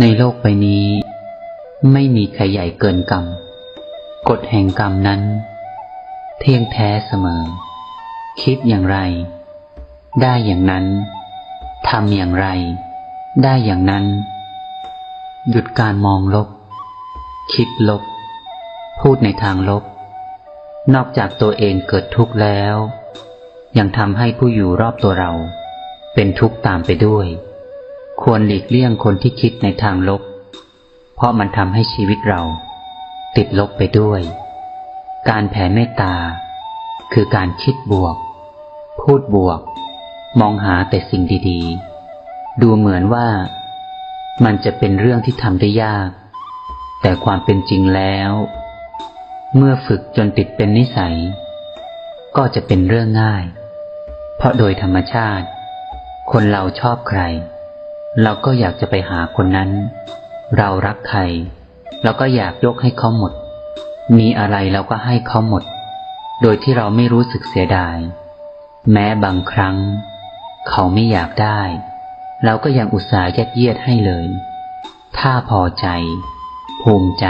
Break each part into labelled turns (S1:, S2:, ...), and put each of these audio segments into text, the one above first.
S1: ในโลกใบนี้ ไม่มีใครใหญ่เกินกรรม กฎแห่งกรรมนั้น เที่ยงแท้เสมอ คิดอย่างไร ได้อย่างนั้นทำอย่างไร ได้อย่างนั้น หยุดการมองลบ คิดลบ พูดในทางลบ นอกจากตัวเองเกิดทุกข์แล้ว ยังทำให้ผู้อยู่รอบตัวเรา เป็นทุกข์ตามไปด้วย ควรหลีกเลี่ยงคนที่คิดในทางลบ เพราะมันทำให้ชีวิตเรา ติดลบไปด้วย การแผ่เมตตา คือการคิดบวก พูดบวก มองหาแต่สิ่งดีๆ ดูเหมือนว่ามันจะเป็นเรื่องที่ทำได้ยาก แต่ความเป็นจริงแล้ว เมื่อฝึกจนติดเป็นนิสัย ก็จะเป็นเรื่องง่าย เพราะโดยธรรมชาติ คนเราชอบใคร เราก็อยากจะไปหาคนนั้น เรารักใครเราก็อยากยกให้เขาหมด มีอะไรเราก็ให้เขาหมด โดยที่เราไม่รู้สึกเสียดาย แม้บางครั้ง เขาไม่อยากได้ เราก็ยังอุตส่าห์ยัดเยียดให้เลย ถ้าพอใจ ภูมิใจ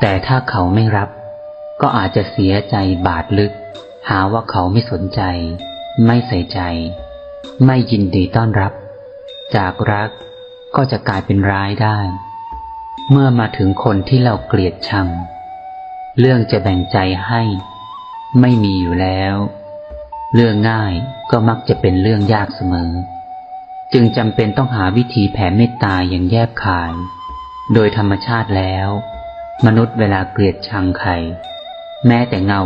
S1: แต่ถ้าเขาไม่รับ ก็อาจจะเสียใจบาดลึก หาว่าเขาไม่สนใจ ไม่ใส่ใจ ไม่ยินดีต้อนรับ จากรักก็จะกลายเป็นร้ายได้ เมื่อมาถึงคนที่เราเกลียดชัง เรื่องจะแบ่งใจให้ ไม่มีอยู่แล้ว เรื่องง่ายก็มักจะเป็นเรื่องยากเสมอ จึงจำเป็นต้องหาวิธีแผ่เมตตาอย่างแยบคาย โดยธรรมชาติแล้ว มนุษย์เวลาเกลียดชังใครแม้แต่เงา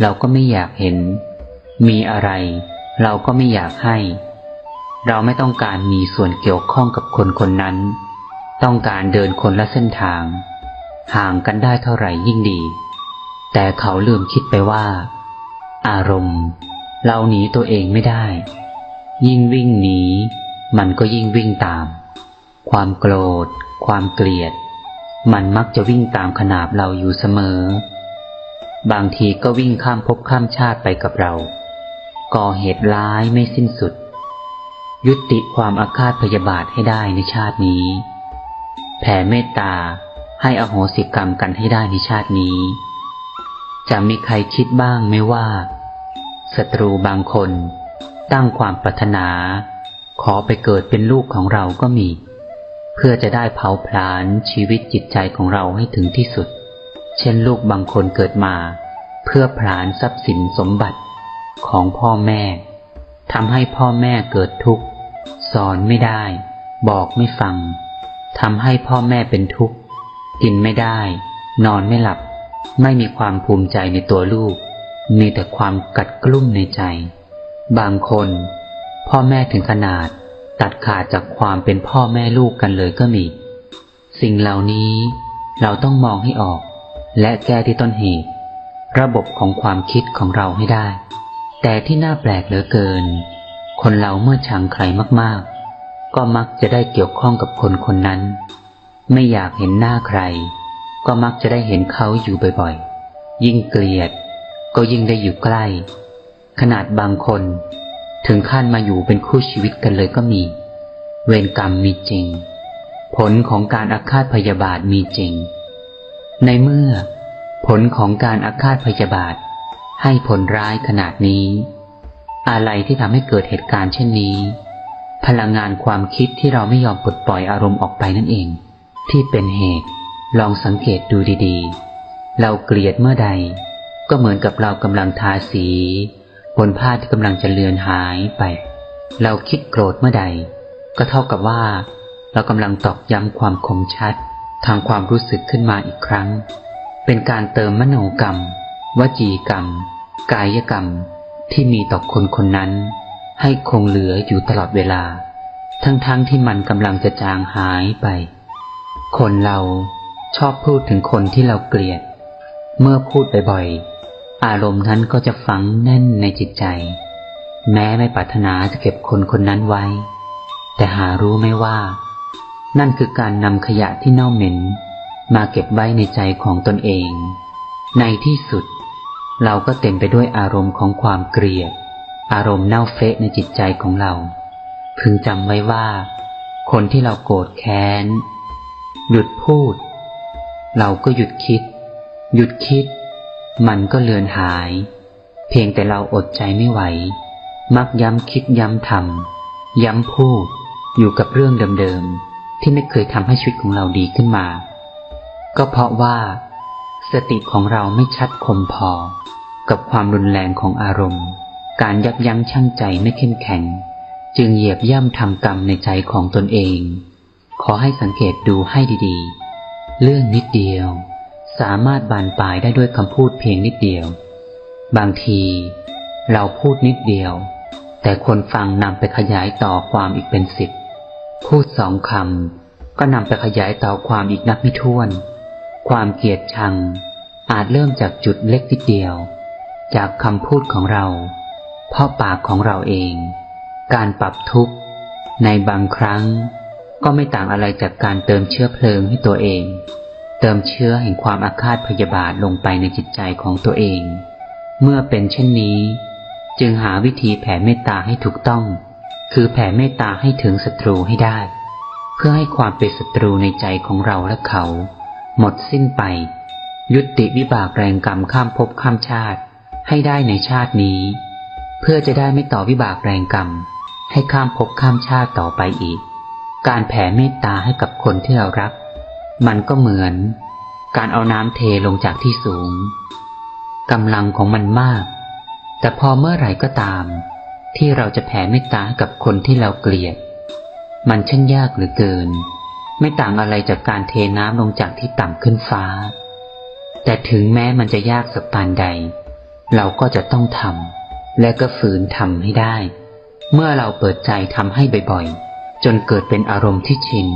S1: เราก็ไม่อยากเห็น มีอะไรเราก็ไม่อยากให้ เราไม่ต้องการมีส่วนเกี่ยวข้องกับคนคนนั้น ต้องการเดินคนละเส้นทาง ห่างกันได้เท่าไหร่ยิ่งดี แต่เขาลืมคิดไปว่า อารมณ์ เราหนีตัวเองไม่ได้ ยิ่งวิ่งหนีมันก็ยิ่งวิ่งตาม ความโกรธ ความเกลียด มันมักจะวิ่งตามขนาบเราอยู่เสมอ บางทีก็วิ่งข้ามภพข้ามชาติไปกับเรา ก่อเหตุร้ายไม่สิ้นสุด ยุติความอาฆาตพยาบาทให้ได้ในชาตินี้ แผ่เมตตาให้อโหสิกรรมกันให้ได้ในชาตินี้ จะมีใครคิดบ้างไหม่ว่าศัตรูบางคนตั้งความปรารถนา ขอไปเกิดเป็นลูกของเราก็มี เพื่อจะได้เผาผลาญชีวิตจิตใจของเราให้ถึงที่สุด เช่นลูกบางคนเกิดมา เพื่อผลาญทรัพย์สินสมบัติของพ่อแม่ ทำให้พ่อแม่เกิดทุกข์ สอนไม่ได้ บอกไม่ฟังทำให้พ่อแม่เป็นทุกข์ กินไม่ได้ นอนไม่หลับ ไม่มีความภูมิใจในตัวลูก มีแต่ความกัดกลุ้มในใจ บางคน พ่อแม่ถึงขนาด ตัดขาดจากความเป็นพ่อแม่ลูกกันเลยก็มี สิ่งเหล่านี้เราต้องมองให้ออก และแก้ที่ต้นเหตุ ระบบของความคิดของเราให้ได้ แต่ที่น่าแปลกเหลือเกิน คนเราเมื่อชังใครมากๆ ก็มักจะได้เกี่ยวข้องกับคนคนนั้น ไม่อยากเห็นหน้าใคร ก็มักจะได้เห็นเขาอยู่บ่อยๆ ยิ่งเกลียด ก็ยิ่งได้อยู่ใกล้ ขนาดบางคน ถึงขั้นมาอยู่เป็นคู่ชีวิตกันเลยก็มี เวรกรรมมีจริง ผลของการอาฆาตพยาบาทมีจริง ในเมื่อ ผลของการอาฆาตพยาบาท ให้ผลร้ายขนาดนี้ อะไรที่ทำให้เกิดเหตุการณ์เช่นนี้ พลังงานความคิดที่เราไม่ยอมปลดปล่อยอารมณ์ออกไปนั่นเอง ที่เป็นเหตุ ลองสังเกตดูดีๆ เราเกลียดเมื่อใด ก็เหมือนกับเรากำลังทาสีบนผ้าที่กำลังจะเลือนหายไป เราคิดโกรธเมื่อใด ก็เท่ากับว่า เรากำลังตอกย้ำความคมชัด ทางความรู้สึกขึ้นมาอีกครั้ง เป็นการเติมมโนกรรม วจีกรรม กายกรรมที่มีต่อคนคนนั้น ให้คงเหลืออยู่ตลอดเวลา ทั้งๆทที่มันกำลังจะจางหายไป คนเราชอบพูดถึงคนที่เราเกลียด เมื่อพูดบ่อยๆ อารมณ์นั้นก็จะฝังแน่นในจิตใจ แม้ไม่ปรารถนาจะเก็บคนคนนั้นไว้ แต่หารู้ไหมว่า นั่นคือการนำขยะที่เน่าเหม็น มาเก็บไว้ในใจของตนเอง ในที่สุด เราก็เต็มไปด้วยอารมณ์ของความเกลียด อารมณ์เน่าเฟะในจิตใจของเรา พึงจำไว้ว่า คนที่เราโกรธแค้น หยุดพูด เราก็หยุดคิด หยุดคิด มันก็เลือนหาย เพียงแต่เราอดใจไม่ไหว มักย้ำคิดย้ำทำย้ำพูด อยู่กับเรื่องเดิมๆที่ไม่เคยทำให้ชีวิตของเราดีขึ้นมา ก็เพราะว่า สติของเราไม่ชัดคมพอ กับความรุนแรงของอารมณ์ การยับยั้งชั่งใจไม่เข้มแข็ง จึงเหยียบย่ำทำกรรมในใจของตนเอง ขอให้สังเกตดูให้ดีๆ เรื่องนิดเดียว สามารถบานปลายได้ด้วยคำพูดเพียงนิดเดียว บางที เราพูดนิดเดียว แต่คนฟังนำไปขยายต่อความอีกเป็นสิบพูดสองคำก็นำไปขยายต่อความอีกนับไม่ถ้วน ความเกลียดชัง อาจเริ่มจากจุดเล็กนิดเดียว จากคำพูดของเรา เพราะปากของเราเอง การปรับทุกข์ ในบางครั้ง ก็ไม่ต่างอะไรจากการเติมเชื้อเพลิงให้ตัวเอง เติมเชื้อแห่งความอาฆาตพยาบาทลงไปในจิตใจของตัวเอง เมื่อเป็นเช่นนี้ จึงหาวิธีแผ่เมตตาให้ถูกต้อง คือแผ่เมตตาให้ถึงศัตรูให้ได้ เพื่อให้ความเป็นศัตรูในใจของเราและเขา หมดสิ้นไป ยุติวิบากแรงกรรมข้ามภพข้ามชาติ ให้ได้ในชาตินี้ เพื่อจะได้ไม่ต่อวิบากแรงกรรม ให้ข้ามภพข้ามชาติต่อไปอีก การแผ่เมตตาให้กับคนที่เรารัก มันก็เหมือน การเอาน้ำเทลงจากที่สูงกำลังของมันมาก แต่พอเมื่อไหร่ก็ตาม ที่เราจะแผ่เมตตาให้กับคนที่เราเกลียด มันช่างยากเหลือเกิน ไม่ต่างอะไรจากการเทน้ำลงจากที่ต่ำขึ้นฟ้า แต่ถึงแม้มันจะยากสักปานใด เราก็จะต้องทำและก็ฝืนทำให้ได้ เมื่อเราเปิดใจทำให้บ่อยๆ จนเกิดเป็นอารมณ์ที่ชิน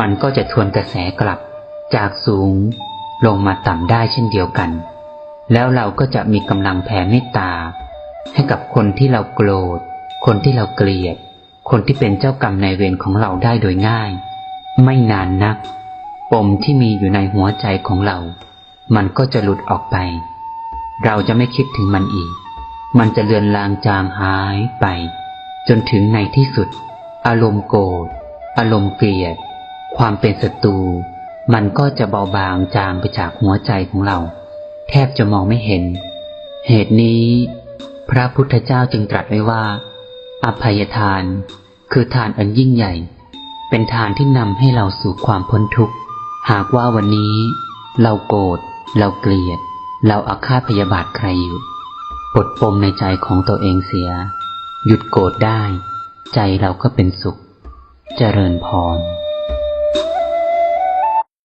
S1: มันก็จะทวนกระแสกลับ จากสูง ลงมาต่ำได้เช่นเดียวกัน แล้วเราก็จะมีกำลังแผ่เมตตา ให้กับคนที่เราโกรธ คนที่เราเกลียด คนที่เป็นเจ้ากรรมนายเวรของเราได้โดยง่าย ไม่นานนัก ปมที่มีอยู่ในหัวใจของเรา มันก็จะหลุดออกไป เราจะไม่คิดถึงมันอีก มันจะเลือนลางจางหายไป จนถึงในที่สุด อารมณ์โกรธ อารมณ์เกลียด ความเป็นศัตรู มันก็จะเบาบางจางไปจากหัวใจของเรา แทบจะมองไม่เห็น เหตุนี้ พระพุทธเจ้าจึงตรัสไว้ว่า อภัยทาน คือทานอันยิ่งใหญ่ เป็นทางที่นำให้เราสู่ความพ้นทุกข์ หากว่าวันนี้ เราโกรธเราเกลียด เราอาฆาตพยาบาทใครอยู่ปลดปมในใจของตัวเองเสีย หยุดโกรธได้ ใจเราก็เป็นสุข เจริญพร